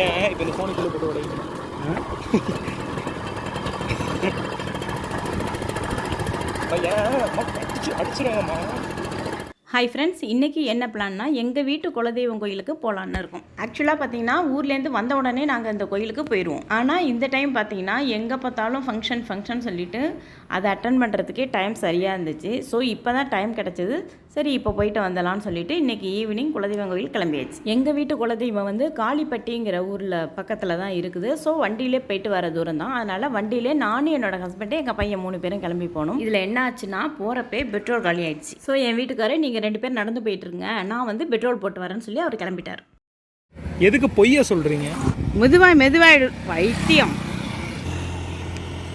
ஏன்? இப்போ இந்த ஃபோனுக்குள்ளே போட்டு உடையுங்க அடிச்சிருவாங்கம்மா ஹாய் ஃப்ரெண்ட்ஸ் இன்றைக்கி என்ன பிளான்னா எங்கள் வீட்டு குலதெய்வம் கோயிலுக்கு போகலான்னு இருக்கோம். ஆக்சுவலாக பார்த்தீங்கன்னா ஊர்லேருந்து வந்த உடனே நாங்கள் இந்த கோயிலுக்கு போயிடுவோம் ஆனால் இந்த டைம் பார்த்தீங்கன்னா எங்கே பார்த்தாலும் ஃபங்க்ஷன் ஃபங்க்ஷன் சொல்லிட்டு அதை அட்டன் பண்ணுறதுக்கே டைம் சரியாக இருந்துச்சு. ஸோ இப்போ தான் டைம் கிடச்சிது. சரி இப்போ போயிட்டு வந்தலாம்னு சொல்லிட்டு இன்றைக்கி ஈவினிங் குலதெய்வம் கோயில் கிளம்பியாச்சு. எங்கள் வீட்டு குலதெய்வம் வந்து காளிப்பட்டிங்கிற ஊரில் பக்கத்தில் தான் இருக்குது. ஸோ வண்டியிலே போயிட்டு வர தூரம் தான். அதனால் வண்டியிலே நானும் என்னோட ஹஸ்பண்டே எங்கள் பையன் மூணு பேரும் கிளம்பி போனோம். இதில் என்ன ஆச்சுன்னா போகிறப்பே பெட்ரோல் காலி ஆயிடுச்சு. ஸோ என் வீட்டுக்காரர் நீங்கள் ரெண்டு பேர் நடந்து போயிட்டு இருங்க. நான் வந்து பெட்ரோல் போட்டு வரேன்னு சொல்லி அவர் கிளம்பிட்டார். எதுக்கு பொய்ய சொல்கிறீங்க மெதுவாய் மெதுவாய் வைத்தியம்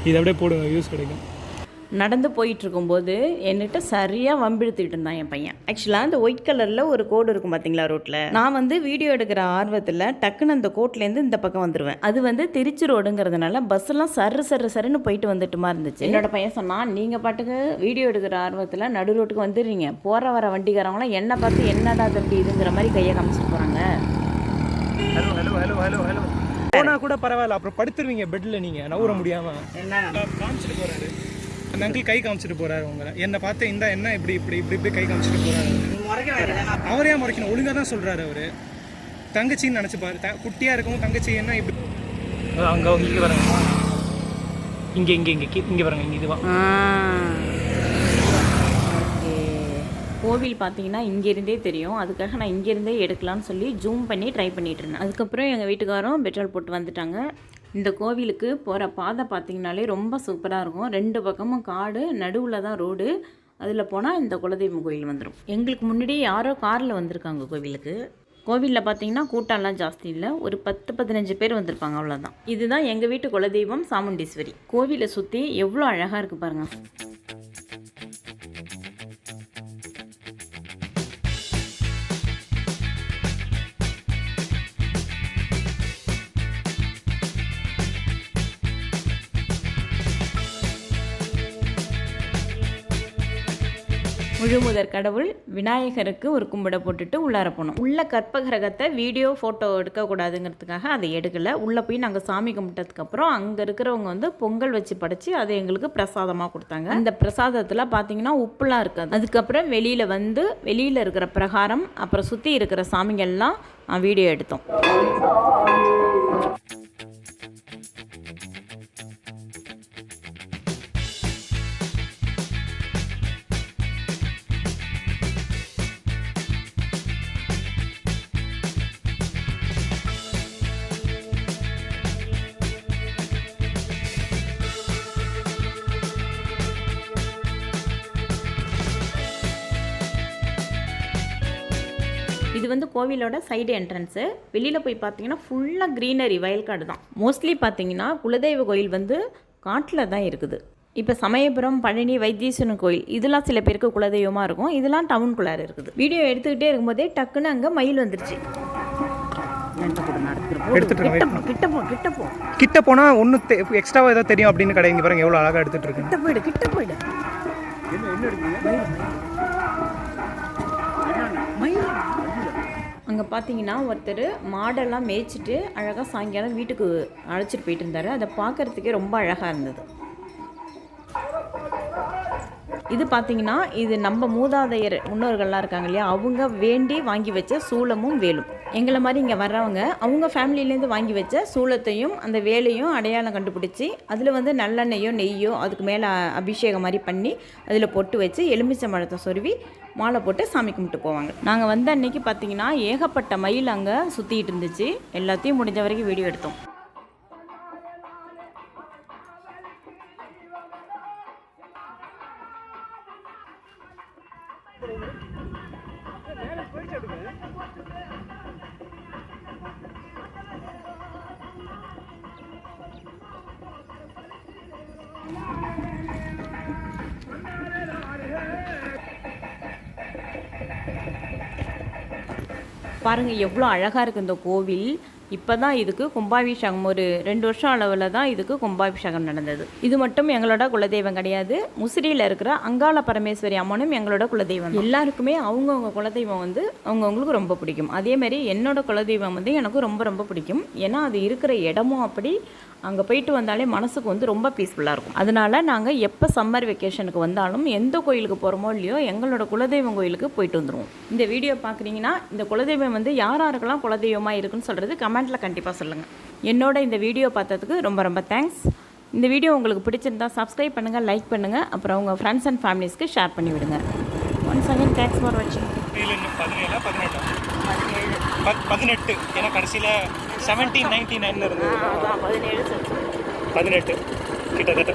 இது அப்படியே போடுங்க யூஸ் கிடைக்கும். நடந்து போயிட்டு இருக்கும்போது என்கிட்ட சரியாக வம்பிழுத்துட்டு இருந்தான் என் பையன். ஆக்சுவலாக அந்த ஒயிட் கலரில் ஒரு கோடு இருக்கும் பார்த்தீங்களா ரோட்டில் நான் வந்து வீடியோ எடுக்கிற ஆர்வத்தில் டக்குன்னு அந்த கோட்லேருந்து இந்த பக்கம் வந்துடுவேன் அது வந்து திருச்சி ரோடுங்கிறதுனால பஸ் எல்லாம் சரு சரு சருன்னு போயிட்டு வந்துட்டுமா இருந்துச்சு. என்னோட பையன் சொன்னான் நீங்கள் பாட்டுக்கு வீடியோ எடுக்கிற ஆர்வத்தில் நடு ரோட்டுக்கு வந்துடுறீங்க. போகிற வர வண்டிக்காரவங்களாம் என்ன பார்த்து என்னடா தம்பி இதுங்கிற மாதிரி கையை காமிச்சிட்டு போகிறாங்க hello hello hello hello hello போனால் கூட பரவாயில்ல அப்புறம் படுத்துருவீங்க பெட்டில் நீங்கள் நவுற முடியாமல் காமிச்சிட்டு போகிறாரு அந்த அங்கிள் கை காமிச்சிட்டு போறாரு உங்களை. என்னை பார்த்து இந்த என்ன இப்படி இப்படி இப்படி இப்படி கை காமிச்சிட்டு போறாரு அவரே. முறைக்கணும் ஒழுங்கா தான் சொல்றாரு அவரு. தங்கச்சின்னு நினைச்சு பாரு. த- குட்டியா இருக்கவும் தங்கச்சி என்ன இப்படி அங்க இங்க வரங்க இங்க இங்க இங்க கீ- இங்க வரங்க இங்க இதுவா ஓகே. கோவில் பார்த்தீங்கன்னா இங்கேருந்தே தெரியும். அதுக்காக நான் இங்கேருந்தே எடுக்கலாம்னு சொல்லி ஜூம் பண்ணி ட்ரை பண்ணிட்டு இருந்தேன். அதுக்கப்புறம் எங்கள் வீட்டுக்காரும் பெட்ரோல் போட்டு வந்துட்டாங்க. இந்த கோவிலுக்கு போகிற பாதை பார்த்திங்கனாலே ரொம்ப சூப்பராக இருக்கும். ரெண்டு பக்கமும் காடு நடுவில் தான் ரோடு. அதில் போனால் இந்த குலதெய்வம் கோயில் வந்துடும் எங்களுக்கு முன்னாடியே யாரோ காரில் வந்திருக்காங்க கோவிலுக்கு. கோவிலில் பார்த்தீங்கன்னா கூட்டம்லாம் ஜாஸ்தி இல்லை. ஒரு பத்து பதினஞ்சு பேர் வந்திருப்பாங்க அவ்வளோதான் இதுதான் எங்கள் வீட்டு குலதெய்வம் சாமுண்டீஸ்வரி. கோவிலை சுற்றி எவ்வளோ அழகாக இருக்குது பாருங்கள் முழுமுதற் கடவுள் விநாயகருக்கு ஒரு கும்பிட போட்டுட்டு உள்ளார போனோம். உள்ள கற்பகிரகத்தை வீடியோ ஃபோட்டோ எடுக்கக்கூடாதுங்கிறதுக்காக அதை எடுக்கல. உள்ளே போய் நாங்கள் சாமி கும்பிட்டதுக்கப்புறம் அங்கே இருக்கிறவங்க வந்து பொங்கல் வச்சு படைச்சி அதை எங்களுக்கு பிரசாதமாக கொடுத்தாங்க. அந்த பிரசாதத்தில் பார்த்தீங்கன்னா உப்புலாம் இருக்காது. அதுக்கப்புறம் வெளியில் வந்து வெளியில் இருக்கிற பிரகாரம் அப்புறம் சுற்றி இருக்கிற சாமிகள்லாம் வீடியோ எடுத்தோம். இது வந்து கோவிலோட சைடு என்ட்ரன்ஸு வெளியில் போய் பார்த்தீங்கன்னா ஃபுல்லாக க்ரீனரி வயல்காடு தான். மோஸ்ட்லி பார்த்தீங்கன்னா குலதெய்வ கோயில் வந்து காட்டில் தான் இருக்குது. இப்போ சமயபுரம் பழனி வைத்தீஸ்வரன் கோயில் இதெல்லாம் சில பேருக்கு குலதெய்வமாக இருக்கும். இதெல்லாம் டவுனுக்குள்ளார இருக்குது. வீடியோ எடுத்துக்கிட்டே இருக்கும்போதே டக்குன்னு அங்கே மயில் வந்துருச்சு. கிட்ட இருக்கேன் போ கிட்ட போ கிட்ட போ. கிட்ட போனா ஒன்றும் எக்ஸ்ட்ராவா ஏதாவது தெரியும் அப்படின்னு கடை இங்க பாருங்க எவ்வளவு அழகா எடுத்துட்டு இருக்கு. கிட்ட போயிடு கிட்ட போயிடு. அங்கே பார்த்தீங்கன்னா ஒருத்தர் மாடெல்லாம் மேய்ச்சிட்டு அழகாக சாயங்காலம் வீட்டுக்கு அழைச்சிட்டு போயிட்டு இருந்தார் அதை பார்க்கறதுக்கே ரொம்ப அழகாக இருந்தது. இது பார்த்தீங்கன்னா இது நம்ம மூதாதையர் முன்னோர்கள்லாம் இருக்காங்க இல்லையா? அவங்க வேண்டி வாங்கி வச்ச சூளமும் வேலும். எங்களை மாதிரி இங்கே வர்றவங்க அவங்க ஃபேமிலியிலேருந்து வாங்கி வச்ச சூளத்தையும் அந்த வேலையும் அடையாளம் கண்டுபிடிச்சி அதில் வந்து நல்லெண்ணெய்யோ நெய்யோ அதுக்கு மேலே அபிஷேகம் மாதிரி பண்ணி அதில் பொட்டு வச்சு எலுமிச்சை மழத்தை சொருவி மாலை போட்டு சாமி கும்பிட்டு போவாங்க. நாங்கள் வந்த அன்னைக்கு பார்த்தீங்கன்னா ஏகப்பட்ட மயில் அங்கே சுற்றிட்டு இருந்துச்சு. எல்லாத்தையும் முடிஞ்ச வரைக்கும் வீடியோ எடுத்தோம். பாருங்கள் எவ்வளோ அழகாக இருக்குது இந்த கோவில். இப்போ தான் இதுக்கு கும்பாபிஷேகம் ஒரு ரெண்டு வருஷம் அளவில் தான் இதுக்கு கும்பாபிஷேகம் நடந்தது. இது மட்டும் எங்களோட குலதெய்வம் கிடையாது. முசிறியில் இருக்கிற அங்காள பரமேஸ்வரி அம்மனும் எங்களோட குலதெய்வம் எல்லாருக்குமே அவங்கவுங்க குலதெய்வம் வந்து அவங்கவுங்களுக்கு ரொம்ப பிடிக்கும். அதே மாதிரி என்னோட குலதெய்வம் வந்து எனக்கு ரொம்ப ரொம்ப பிடிக்கும். ஏன்னா அது இருக்கிற இடமும் அப்படி அங்கே போயிட்டு வந்தாலே மனசுக்கு வந்து ரொம்ப பீஸ்ஃபுல்லாக இருக்கும். அதனால நாங்கள் எப்போ சம்மர் வெக்கேஷனுக்கு வந்தாலும் எந்த கோயிலுக்கு போகிறோமோ இல்லையோ எங்களோட குலதெய்வம் கோயிலுக்கு போயிட்டு வந்துடுவோம் இந்த வீடியோ பார்க்குறீங்கன்னா இந்த குலதெய்வம் வந்து யார் யாருக்கெல்லாம் குலதெய்வமாக இருக்குன்னு சொல்கிறது கமெண்ட்டில் கண்டிப்பாக சொல்லுங்கள் என்னோட இந்த வீடியோ பார்த்ததுக்கு ரொம்ப ரொம்ப தேங்க்ஸ் இந்த வீடியோ உங்களுக்கு பிடிச்சிருந்தா சப்ஸ்கிரைப் பண்ணுங்கள் லைக் பண்ணுங்கள் அப்புறம் உங்கள் ஃப்ரெண்ட்ஸ் அண்ட் ஃபேமிலிஸ்க்கு ஷேர் பண்ணி விடுங்க. ஒன்ஸ் அகைன் தேங்க்ஸ் ஃபார் வாட்சிங் பத் பதினெட்டு. ஏன்னா கடைசியில் செவன்டீன் நைன்டி நைன் இருந்தது பதினேழு பதினெட்டு கிட்டத்தட்ட.